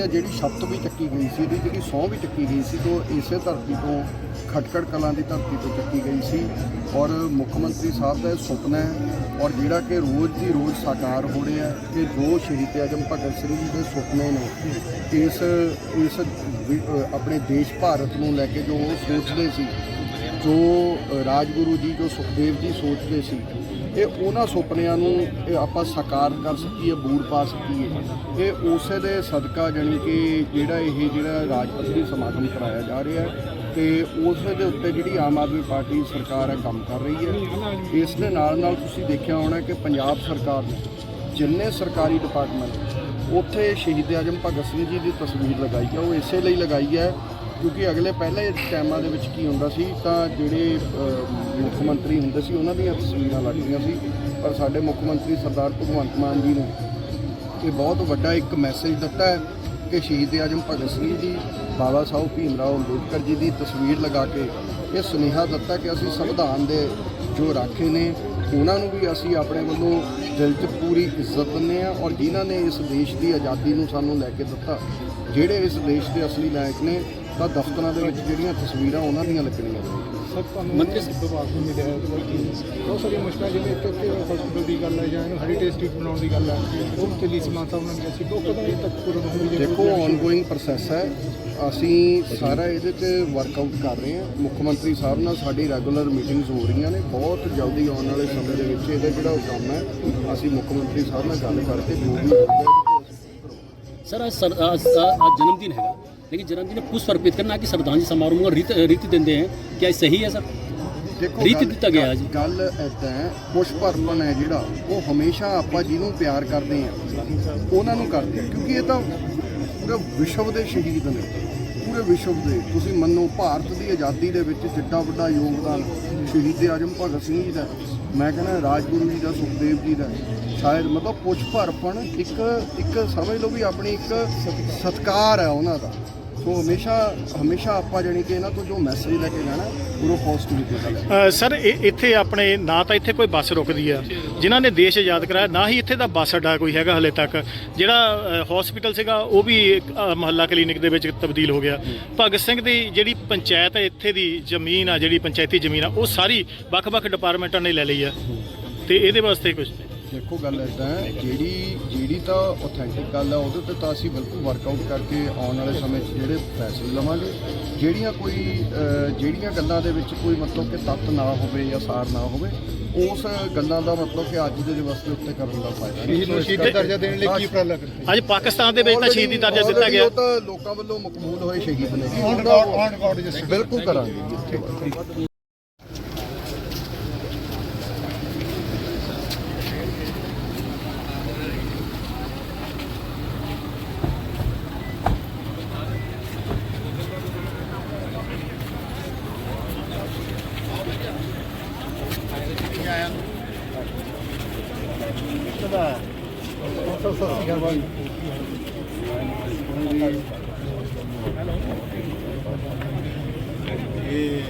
ਹੈ ਜਿਹੜੀ ਸ਼ਬਦ ਵੀ ਚੱਕੀ ਗਈ ਸੀ, ਇਹਦੀ ਜਿਹੜੀ ਸਹੁੰ ਵੀ ਚੱਕੀ ਗਈ ਸੀ, ਤੋਂ ਇਸੇ ਧਰਤੀ ਤੋਂ, ਖਟਕੜ ਕਲਾਂ ਦੀ ਧਰਤੀ ਤੋਂ ਚੱਕੀ ਗਈ ਸੀ। ਔਰ ਮੁੱਖ ਮੰਤਰੀ ਸਾਹਿਬ ਦਾ ਇਹ ਸੁਪਨਾ ਹੈ, ਔਰ ਜਿਹੜਾ ਕਿ ਰੋਜ਼ ਦੀ ਰੋਜ਼ ਸਾਕਾਰ ਹੋ ਰਿਹਾ ਹੈ ਕਿ ਜੋ ਸ਼ਹੀਦ ਆਜਮ ਭਗਤ ਸਿੰਘ ਜੀ ਦੇ ਸੁਪਨੇ ਨੇ, ਇਸ ਇਸ ਆਪਣੇ ਦੇਸ਼ ਭਾਰਤ ਨੂੰ ਲੈ ਕੇ ਜੋ ਉਹ ਸੋਚਦੇ ਸੀ, ਜੋ ਰਾਜਗੁਰੂ ਜੀ, ਜੋ ਸੁਖਦੇਵ ਜੀ ਸੋਚਦੇ ਸੀ ਇਹ ਉਹਨਾਂ ਸੁਪਨਿਆਂ ਨੂੰ ਇਹ ਆਪਾਂ ਸਾਕਾਰ ਕਰ ਸਕੀਏ, ਬੂਰ ਪਾ ਸਕੀਏ। ਇਹ ਉਸੇ ਦੇ ਸਦਕਾ ਜਾਣੀ ਕਿ ਜਿਹੜਾ ਇਹ ਜਿਹੜਾ ਰਾਜਪੱਧਰੀ ਸਮਾਗਮ ਕਰਾਇਆ ਜਾ ਰਿਹਾ ਹੈ ਤੇ ਉਸੇ ਦੇ ਉੱਤੇ ਜਿਹੜੀ ਆਮ ਆਦਮੀ ਪਾਰਟੀ ਸਰਕਾਰ ਹੈ, ਕੰਮ ਕਰ ਰਹੀ ਹੈ। ਇਸ ਦੇ ਨਾਲ ਨਾਲ ਤੁਸੀਂ ਦੇਖਿਆ ਹੋਣਾ ਕਿ ਪੰਜਾਬ ਸਰਕਾਰ ਨੇ ਜਿੰਨੇ ਸਰਕਾਰੀ ਡਿਪਾਰਟਮੈਂਟ ਉੱਥੇ ਸ਼ਹੀਦ ਆਜਮ ਭਗਤ ਸਿੰਘ ਜੀ ਦੀ ਤਸਵੀਰ ਲਗਾਈ ਹੈ, ਉਹ ਇਸੇ ਲਈ ਲਗਾਈ ਹੈ ਕਿਉਂਕਿ ਅਗਲੇ ਪਹਿਲੇ ਟਾਈਮਾਂ ਦੇ ਵਿੱਚ ਕੀ ਹੁੰਦਾ ਸੀ, ਤਾਂ ਜਿਹੜੇ ਮੁੱਖ ਮੰਤਰੀ ਹੁੰਦੇ ਸੀ, ਉਹਨਾਂ ਦੀਆਂ ਤਸਵੀਰਾਂ ਲੱਗਦੀਆਂ ਸੀ। ਪਰ ਸਾਡੇ ਮੁੱਖ ਮੰਤਰੀ ਸਰਦਾਰ ਭਗਵੰਤ ਮਾਨ ਜੀ ਨੇ ਇਹ ਬਹੁਤ ਵੱਡਾ ਇੱਕ ਮੈਸੇਜ ਦਿੱਤਾ ਹੈ ਕਿ ਸ਼ਹੀਦ ਆਜਮ ਭਗਤ ਸਿੰਘ ਜੀ, ਬਾਬਾ ਸਾਹਿਬ ਭੀਮ ਰਾਓ ਅੰਬੇਦਕਰ ਜੀ ਦੀ ਤਸਵੀਰ ਲਗਾ ਕੇ ਇਹ ਸੁਨੇਹਾ ਦਿੱਤਾ ਕਿ ਅਸੀਂ ਸੰਵਿਧਾਨ ਦੇ ਜੋ ਰਾਖੇ ਨੇ, ਉਹਨਾਂ ਨੂੰ ਵੀ ਅਸੀਂ ਆਪਣੇ ਵੱਲੋਂ ਦਿਲ 'ਚ ਪੂਰੀ ਇੱਜ਼ਤ ਦਿੰਦੇ ਹਾਂ ਔਰ ਜਿਨ੍ਹਾਂ ਨੇ ਇਸ ਦੇਸ਼ ਦੀ ਆਜ਼ਾਦੀ ਨੂੰ ਸਾਨੂੰ ਲੈ ਕੇ ਦਿੱਤਾ, ਜਿਹੜੇ ਇਸ ਦੇਸ਼ ਦੇ ਅਸਲੀ ਨਾਇਕ ਨੇ ਤਾਂ ਦਫ਼ਤਰਾਂ ਦੇ ਵਿੱਚ ਜਿਹੜੀਆਂ ਤਸਵੀਰਾਂ ਉਹਨਾਂ ਦੀਆਂ ਲੱਗਣੀਆਂ ਸਭ ਤੁਹਾਨੂੰ ਮੰਤਰੀ ਸਾਹਿਬ ਵਿਭਾਗ ਤੋਂ ਮਿਲਿਆ ਹੈ ਬਹੁਤ ਮੁਸ਼ਕਲਾਂ ਜਿਵੇਂ ਇੱਕ ਕਿ ਹਸਪੀਟਲ ਦੀ ਗੱਲ ਹੈ ਜਾਂ ਇਹਨੂੰ ਹੈਰੀਟੇਜ ਸਟਰੀਟ ਬਣਾਉਣ ਦੀ ਗੱਲ ਹੈ ਉਹ ਕਿਲੀ ਸਮਾਤਾ ਉਹਨਾਂ ਨੇ ਅਸੀਂ ਉਹ ਕਦੋਂ ਤੱਕ ਪੂਰਨ ਹੋਊਗੀ ਦੇਖੋ ਆਨਗੋਇੰਗ ਪ੍ਰੋਸੈਸ ਹੈ। ਅਸੀਂ ਸਾਰਾ ਇਹਦੇ ਤੇ ਵਰਕਆਊਟ ਕਰ ਰਹੇ ਹਾਂ। ਮੁੱਖ ਮੰਤਰੀ ਸਾਹਿਬ ਨਾਲ ਸਾਡੀ ਰੈਗੂਲਰ ਮੀਟਿੰਗਸ ਹੋ ਰਹੀਆਂ ਨੇ। ਬਹੁਤ ਜਲਦੀ ਆਉਣ ਵਾਲੇ ਸਮੇਂ ਦੇ ਵਿੱਚ ਇਹਦਾ ਜਿਹੜਾ ਕੰਮ ਹੈ ਅਸੀਂ ਮੁੱਖ ਮੰਤਰੀ ਸਾਹਿਬ ਨਾਲ ਗੱਲ ਕਰਕੇ ਜੋ ਵੀ ਸਰ ਅੱਜ ਜਨਮ ਦਿਨ ਹੈਗਾ। आज जन्मदिन है लेकिन जन्मदिन में पुष्प अर्पित करना कि श्रद्धांजलि समारोह में रीत रीति देते हैं क्या ये सही है सर ਦੇਖੋ ਰੀਤ ਗੱਲ- ਦਿੱਤਾ ਗਿਆ ਹੈ ਜੀ। ਗੱਲ ਐਦਾਂ ਹੈ ਪੁਸ਼ਪ ਅਰਪਣ ਹੈ ਜਿਹੜਾ ਉਹ ਹਮੇਸ਼ਾ ਆਪਾਂ ਜਿਹਨੂੰ ਪਿਆਰ ਕਰਦੇ ਆ ਉਹਨਾਂ ਨੂੰ ਕਰਦੇ ਆ ਕਿਉਂਕਿ ਇਹ ਤਾਂ ਪੂਰੇ ਵਿਸ਼ਵ ਦੇ ਸ਼ਹੀਦ ਨੇ ਪੂਰੇ ਵਿਸ਼ਵ ਦੇ ਤੁਸੀਂ ਮੰਨੋ ਭਾਰਤ ਦੀ ਆਜ਼ਾਦੀ ਦੇ ਵਿੱਚ ਜਿੱਡਾ ਵੱਡਾ ਯੋਗਦਾਨ ਸ਼ਹੀਦ ਆਜਮ ਭਗਤ ਸਿੰਘ ਜੀ ਦਾ ਮੈਂ ਕਹਿੰਦਾ ਰਾਜਗੁਰੂ ਜੀ ਦਾ ਸੁਖਦੇਵ ਜੀ ਦਾ ਸ਼ਾਇਦ ਮਤਲਬ ਪੁਸ਼ਪ ਅਰਪਣ ਇੱਕ ਇੱਕ ਸਮਝ ਲਓ ਵੀ ਆਪਣੀ ਇੱਕ ਸਤਕਾਰ ਹੈ ਉਹਨਾਂ ਦਾ ਸੋ ਹਮੇਸ਼ਾ ਹਮੇਸ਼ਾ ਆਪਾਂ ਜਾਣੀ ਕਿ ਇਹਨਾਂ ਤੋਂ ਜੋ ਮੈਸੇਜ ਲੈ ਕੇ ਜਾਣਾ ਪੂਰਾ ਪੋਜ਼ਿਟਿਵਿਟੀ ਦਾ ਅ, ਸਰ ਇਹ- ਇੱਥੇ ਆਪਣੇ ਨਾ ਤਾਂ ਇੱਥੇ ਕੋਈ ਬੱਸ ਰੁਕਦੀ ਆ ਜਿਨ੍ਹਾਂ ਨੇ ਦੇਸ਼ ਆਜ਼ਾਦ ਕਰਾਇਆ ਨਾ ਹੀ ਇੱਥੇ ਦਾ ਬੱਸ ਅੱਡਾ ਕੋਈ ਹੈਗਾ ਹਲੇ ਤੱਕ। ਜਿਹੜਾ ਹਸਪੀਟਲ ਸੀਗਾ ਉਹ ਵੀ ਇੱਕ, ਅ, ਮੁਹੱਲਾ ਕਲੀਨਿਕ ਦੇ ਵਿੱਚ ਤਬਦੀਲ ਹੋ ਗਿਆ। ਭਗਤ ਸਿੰਘ ਦੀ ਜਿਹੜੀ ਪੰਚਾਇਤ ਹੈ ਇੱਥੇ ਦੀ ਜ਼ਮੀਨ ਆ ਜਿਹੜੀ ਪੰਚਾਇਤੀ ਜ਼ਮੀਨ ਆ ਉਹ ਸਾਰੀ ਵੱਖ-ਵੱਖ ਡਿਪਾਰਟਮੈਂਟਾਂ ਨੇ ਲੈ ਲਈ ਆ। ਤੇ ਇਹਦੇ ਵਾਸਤੇ ਕੁਝ ਦੇਖੋ ਗੱਲ ਇਦਾਂ ਹੈ ਜਿਹੜੀ ਜਿਹੜੀ ਤਾਂ ਆਥੈਂਟਿਕ ਗੱਲ ਹੈ ਉਹਦੇ ਤੇ ਤਾਂ ਅਸੀਂ ਬਿਲਕੁਲ ਵਰਕਆਊਟ ਕਰਕੇ ਆਉਣ ਵਾਲੇ ਸਮੇਂ 'ਚ ਜਿਹੜੇ ਫੈਸਲੇ ਲਵਾਂਗੇ ਜਿਹੜੀਆਂ ਕੋਈ ਜਿਹੜੀਆਂ ਗੱਲਾਂ ਦੇ ਵਿੱਚ ਕੋਈ ਮਤਲਬ ਕਿ ਤੱਤ ਨਾ ਹੋਵੇ ਜਾਂ ਸਾਰ ਨਾ ਹੋਵੇ ਉਸ ਗੱਲਾਂ ਦਾ ਮਤਲਬ ਕਿ ਅੱਜ ਦੇ ਦਿਵਸ ਦੇ ਉੱਤੇ ਕਰਨ ਦਾ ਫਾਇਦਾ ਨਹੀਂ। ਸ਼ਹੀਦ ਨੂੰ ਸ਼ਹੀਦੀ ਦਰਜਾ ਦੇਣ ਲਈ ਕੀ ਉਪਰਾਲਾ ਕਰਦੇ ਅੱਜ ਪਾਕਿਸਤਾਨ ਦੇ ਵਿੱਚ ਤਾਂ ਸ਼ਹੀਦੀ ਦਰਜਾ ਦਿੱਤਾ ਗਿਆ। ਉਹ ਤਾਂ ਲੋਕਾਂ ਵੱਲੋਂ ਮਕਬੂਲ ਹੋਏ ਸ਼ਹੀਦ ਨੇ। ਜੀ ਔਨ ਕਰਾਂਗੇ ਜੀ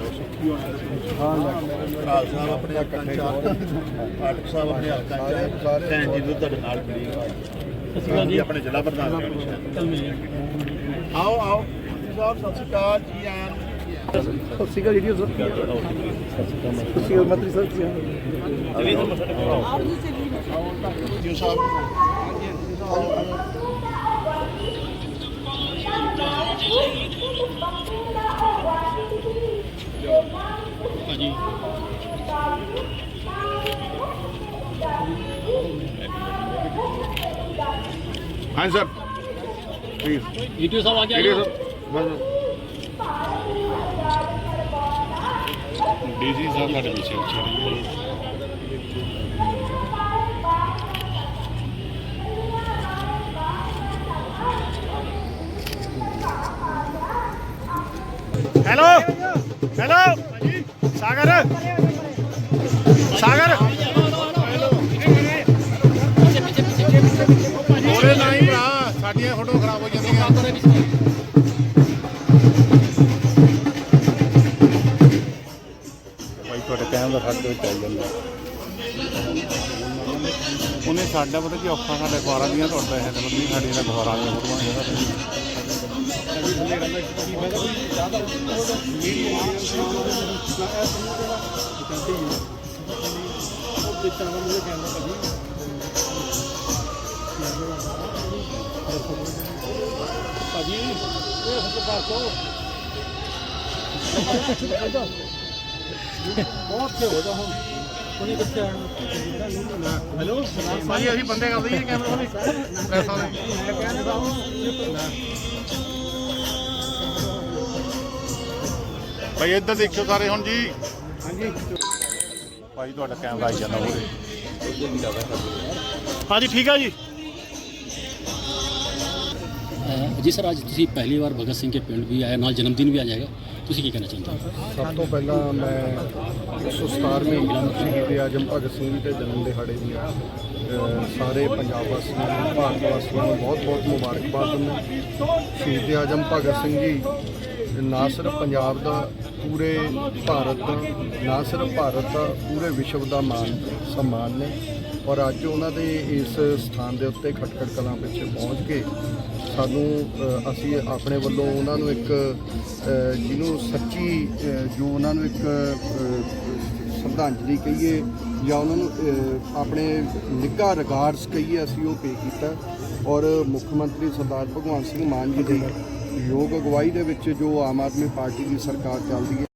ਉੱਥੇ ਖਾਲ ਸਾਹਿਬ ਆਪਣੇ ਹੱਕਾਂ ਚ ਪਾਠਕ ਸਾਹਿਬ ਆਪਣੇ ਹੱਕਾਂ ਚ ਭੈਣ ਜੀ ਨੂੰ ਤੁਹਾਡੇ ਨਾਲ ਮਿਲੀ। ਆਪਣੇ ਜ਼ਿਲ੍ਹਾ ਪ੍ਰਧਾਨ ਆਓ ਆਓ। ਜੀ ਸਾਹਿਬ ਸਤਿ ਸ਼੍ਰੀ ਅਕਾਲ ਜੀ ਆਇਆਂ ਨੂੰ ਸੀਗਾ ਜਿਹੜੀ ਉਸ ਤੁਸੀਂ ਮੰਤਰੀ ਸਾਹਿਬ। ਸੀ ਜੀ ਸਾਹਿਬ ਹਾਂਜੀ ਹਾਂਜੀ ਸਰ। ਪਲੀਜ਼ ਵੀਡੀਓ ਸਾਹਿਬ ਆ ਗਿਆ ਵੀਡੀਓ ਸਾਹਿਬ ਬਸ ਡੀਸੀ ਸਾਹਿਬ ਸਾਡੇ ਪਿੱਛੇ। ਹੈਲੋ ਹੈਲੋ ਸਾਗਰ ਸਾਗਰ ਹੋਰੇ ਨਹੀਂ ਭਰਾ ਸਾਡੀਆਂ ਫੋਟੋ ਖਰਾਬ ਹੋ ਜਾਂਦੀਆਂ। ਭਾਈ ਤੁਹਾਡੇ ਕਹਿਣ ਦਾ ਫ਼ਰਕ ਵਿੱਚ ਚੱਲ ਜਾਂਦਾ। ਉਹਨੇ ਸਾਡਾ ਪਤਾ ਕੀ ਔਖਾ ਸਾਡੇ ਅਖਬਾਰਾਂ ਦੀਆਂ ਤੁਹਾਡਾ ਇਹ ਤਾਂ ਬੰਦੀ ਸਾਡੀ ਦਾ ਅਖਬਾਰਾਂ ਦੀਆਂ ਫੋਟੋਆਂ। ਜਿਹੜਾ ਭਾਈ ਅਸੀਂ ਬੰਦੇ ਕਰ ਦਈਏ ਕੈਮਰਾ ਵਾਲੇ ਪ੍ਰੈਸ ਵਾਲੇ ਭਾਈ ਇੱਧਰ ਦੇਖਿਓ ਸਾਰੇ ਹੁਣ ਜੀ। ਹਾਂਜੀ। ਭਾਈ ਤੁਹਾਡਾ ਕੈਮਰਾ ਆਈ ਜਾਂਦਾ ਹੋਵੇ ਹਾਂਜੀ ਠੀਕ ਆ ਜੀ। ਜੀ ਸਰ ਅੱਜ ਤੁਸੀਂ ਪਹਿਲੀ ਵਾਰ ਭਗਤ ਸਿੰਘ ਕੇ ਪਿੰਡ ਵੀ ਆਏ ਨਾਲ ਜਨਮ ਦਿਨ ਵੀ ਆ ਜਾਏਗਾ। ਤੁਸੀਂ ਕੀ ਕਹਿਣਾ ਚਾਹੁੰਦੇ ਹੋ? ਸਭ ਤੋਂ ਪਹਿਲਾਂ ਮੈਂ 117ਵੇਂ ਸ਼ਹੀਦ ਆਜਮ ਭਗਤ ਸਿੰਘ ਜੀ ਦੇ ਜਨਮ ਦਿਹਾੜੇ ਦੀ ਅ, ਸਾਰੇ ਪੰਜਾਬ ਵਾਸੀਆਂ ਨੂੰ ਭਾਰਤ ਵਾਸੀਆਂ ਨੂੰ ਬਹੁਤ-ਬਹੁਤ ਮੁਬਾਰਕਬਾਦ ਦਿੰਦਾ ਸ਼ਹੀਦ ਆਜਮ ਭਗਤ ਸਿੰਘ ਜੀ ਨਾ ਸਿਰਫ ਪੰਜਾਬ ਦਾ ਪੂਰੇ ਭਾਰਤ ਦਾ ਨਾ ਸਿਰਫ ਭਾਰਤ ਦਾ ਪੂਰੇ ਵਿਸ਼ਵ ਦਾ ਮਾਨ ਸਨਮਾਨ ਨੇ ਔਰ ਅੱਜ ਉਹਨਾਂ ਦੇ ਇਸ ਸਥਾਨ ਦੇ ਉੱਤੇ ਖਟਕੜ ਕਲਾਂ ਪਿੱਛੇ ਪਹੁੰਚ ਕੇ ਸਾਨੂੰ ਅਸੀਂ ਆਪਣੇ ਵੱਲੋਂ ਉਹਨਾਂ ਨੂੰ ਇੱਕ ਜਿਹਨੂੰ ਸੱਚੀ ਜੋ ਉਹਨਾਂ ਨੂੰ ਇੱਕ ਸ਼ਰਧਾਂਜਲੀ ਕਹੀਏ ਜਾਂ ਉਹਨਾਂ ਨੂੰ ਆਪਣੇ ਨਿੱਘਾ ਰਿਗਾਰਡਸ ਕਹੀਏ ਅਸੀਂ ਉਹ ਪੇ ਕੀਤਾ ਔਰ ਮੁੱਖ ਮੰਤਰੀ ਸਰਦਾਰ ਭਗਵੰਤ ਸਿੰਘ ਮਾਨ ਜੀ ਦੀ ਯੋਗ ਅਗਵਾਈ ਦੇ ਵਿੱਚ ਜੋ ਆਮ ਆਦਮੀ ਪਾਰਟੀ ਦੀ ਸਰਕਾਰ ਚੱਲਦੀ ਹੈ